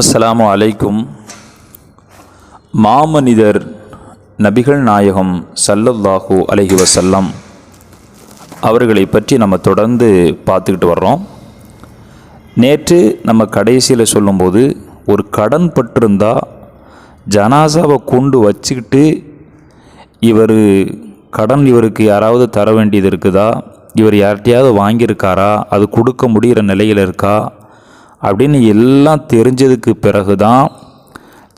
அஸ்லாம் அலைக்கும். மாமனிதர் நபிகள் நாயகம் சல்லல்லாஹு அலஹி வசல்லம் அவர்களை பற்றி நம்ம தொடர்ந்து பார்த்துக்கிட்டு வர்றோம். நேற்று நம்ம கடைசியில் சொல்லும்போது ஒரு கடன் பட்டிருந்தா ஜனாசாவை கொண்டு வச்சுக்கிட்டு இவர் கடன் இவருக்கு யாராவது தர வேண்டியது இருக்குதா? இவர் யார்கிட்டையாவது வாங்கியிருக்காரா? அது கொடுக்க முடிகிற நிலையில் இருக்கா? அப்படின்னு எல்லாம் தெரிஞ்சதுக்கு பிறகு தான்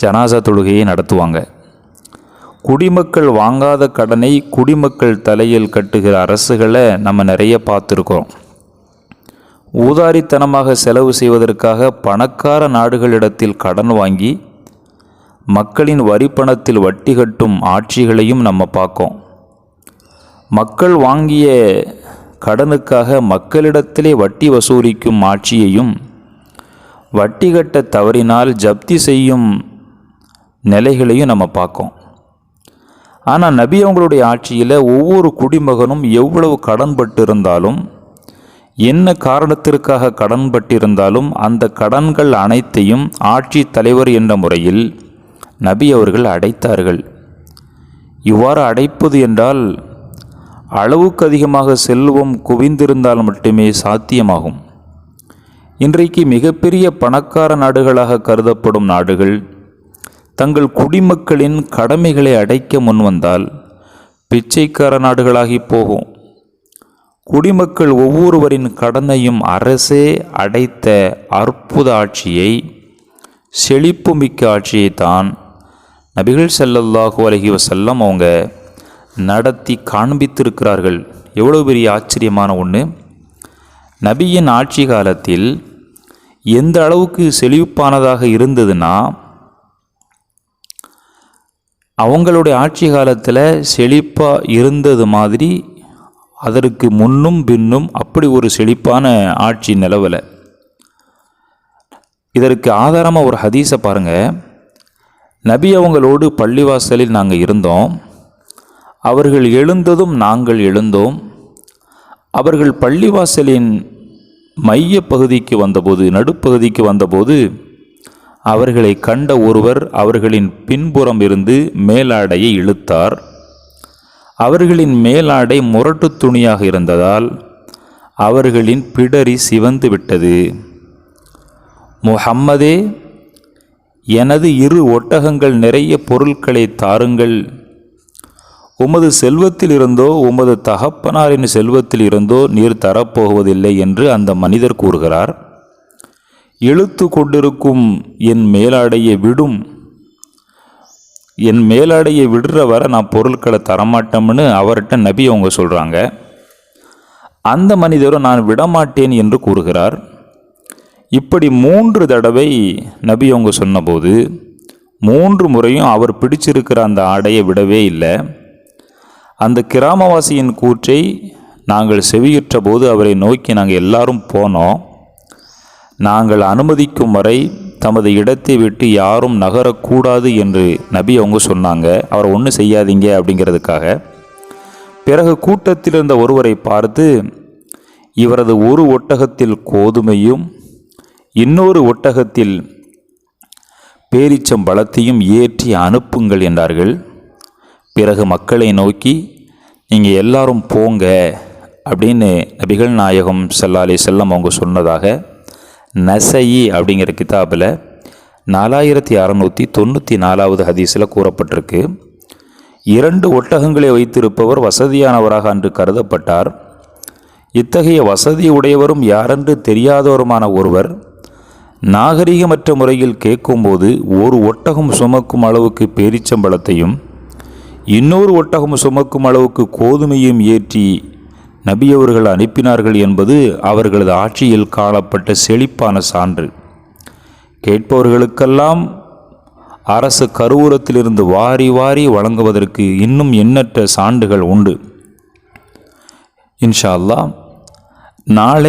ஜனாசா தொழுகையை நடத்துவாங்க. குடிமக்கள் வாங்காத கடனை குடிமக்கள் தலையில் கட்டுகிற அரசுகளை நம்ம நிறைய பார்த்துருக்கோம். ஊதாரித்தனமாக செலவு செய்வதற்காக பணக்கார நாடுகளிடத்தில் கடன் வாங்கி மக்களின் வரி பணத்தில் வட்டி கட்டும் ஆட்சிகளையும் நம்ம பார்க்கோம். மக்கள் வாங்கிய கடனுக்காக மக்களிடத்திலே வட்டி வசூலிக்கும் ஆட்சியையும் வட்டி கட்ட தவறினால் ஜப்தி செய்யும் நிலைகளையும் நம்ம பார்க்கோம். ஆனால் நபி அவங்களுடைய ஆட்சியில் ஒவ்வொரு குடிமகனும் எவ்வளவு கடன்பட்டு இருந்தாலும் என்ன காரணத்திற்காக கடன்பட்டிருந்தாலும் அந்த கடன்கள் அனைத்தையும் ஆட்சி தலைவர் என்ற முறையில் நபி அவர்கள் அடைத்தார்கள். இவ்வாறு அடைப்பது என்றால் அளவுக்கு அதிகமாக செல்வம் குவிந்திருந்தால் மட்டுமே சாத்தியமாகும். இன்றைக்கு மிகப்பெரிய பணக்கார நாடுகளாக கருதப்படும் நாடுகள் தங்கள் குடிமக்களின் கடமைகளை அடைக்க முன்வந்தால் பிச்சைக்கார நாடுகளாகி போகும். குடிமக்கள் ஒவ்வொருவரின் கடனையும் அரசே அடைத்த அற்புத ஆட்சியை செழிப்புமிக்க ஆட்சியை தான் நபிகள் செல்லல்லாஹு அலைஹி செல்லம் அவங்க நடத்தி காண்பித்திருக்கிறார்கள். எவ்வளோ பெரிய ஆச்சரியமான ஒன்று நபியின் ஆட்சி காலத்தில் எந்த அளவுக்கு செழிப்பானதாக இருந்ததுன்னா அவங்களுடைய ஆட்சி காலத்தில் செழிப்பாக இருந்தது மாதிரி அதற்கு முன்னும் பின்னும் அப்படி ஒரு செழிப்பான ஆட்சி நிலவலை. இதற்கு ஆதாரமாக ஒரு ஹதீஸை பாருங்கள் நபி அவங்களோடு பள்ளிவாசலில் நாங்கள் இருந்தோம். அவர்கள் எழுந்ததும் நாங்கள் எழுந்தோம். அவர்கள் பள்ளிவாசலின் மைய பகுதிக்கு வந்தபோது நடுப்பகுதிக்கு வந்தபோது அவர்களை கண்ட ஒருவர் அவர்களின் பின்புறம் இருந்து மேலாடையை இழுத்தார். அவர்களின் மேலாடை முரட்டு துணியாக இருந்ததால் அவர்களின் பிடரி சிவந்து விட்டது. முஹம்மதே எனது இரு ஒட்டகங்கள் நிறைய பொருட்களை தாருங்கள். உமது செல்வத்தில் இருந்தோ உமது தகப்பனாரின் செல்வத்தில் இருந்தோ நீர் தரப்போவதில்லை என்று அந்த மனிதர் கூறுகிறார். இழுத்து கொண்டிருக்கும் என் மேலாடையை விடும். என் மேலாடையை விடுற வரை நான் பொருட்களை தரமாட்டோம்னு அவர்கிட்ட நபி அவங்க சொல்கிறாங்க அந்த மனிதரும் நான் விடமாட்டேன் என்று கூறுகிறார். இப்படி மூன்று தடவை நபி அவங்க சொன்னபோது மூன்று முறையும் அவர் பிடிச்சிருக்கிற அந்த ஆடையை விடவே இல்லை. அந்த கிராமவாசியின் கூற்றை நாங்கள் செவியுற்ற போது அவரை நோக்கி நாங்கள் எல்லாரும் போனோம். நாங்கள் அனுமதிக்கும் வரை தமது இடத்தை விட்டு யாரும் நகரக்கூடாது என்று நபி அவங்க சொன்னாங்க. அவர் ஒன்றும் செய்யாதீங்க அப்படிங்கிறதுக்காக. பிறகு கூட்டத்தில் இருந்த ஒருவரை பார்த்து இவரது ஒரு ஒட்டகத்தில் கோதுமையும் இன்னொரு ஒட்டகத்தில் பேரிச்சம் பலத்தையும் ஏற்றி அனுப்புங்கள் என்றார்கள். பிறகு மக்களை நோக்கி நீங்கள் எல்லாரும் போங்க அப்படின்னு நபிகள் நாயகம் சல்லாலே செல்லம் அவங்க சொன்னதாக நசையி அப்படிங்கிற கிதாபில் நாலாயிரத்தி அறநூற்றி தொண்ணூற்றி நாலாவது ஹதீஸில் கூறப்பட்டிருக்கு. இரண்டு ஒட்டகங்களை வைத்திருப்பவர் வசதியானவராக அன்று கருதப்பட்டார். இத்தகைய வசதி உடையவரும் யாரென்று தெரியாதவருமான ஒருவர் நாகரிகமற்ற முறையில் கேட்கும்போது ஒரு ஒட்டகம் சுமக்கும் அளவுக்கு பேரிச்சம்பழத்தையும் இன்னொரு ஒட்டகம் சுமக்கும் அளவுக்கு கோதுமையும் ஏற்றி நபியவர்கள் அனுப்பினார்கள் என்பது அவர்களது ஆட்சியில் காணப்பட்ட செழிப்பான சான்று. கேட்பவர்களுக்கெல்லாம் அரசு கருவூரத்திலிருந்து வாரி வாரி வழங்குவதற்கு இன்னும் எண்ணற்ற சான்றுகள் உண்டு. இன்ஷா அல்லாஹ் நாளை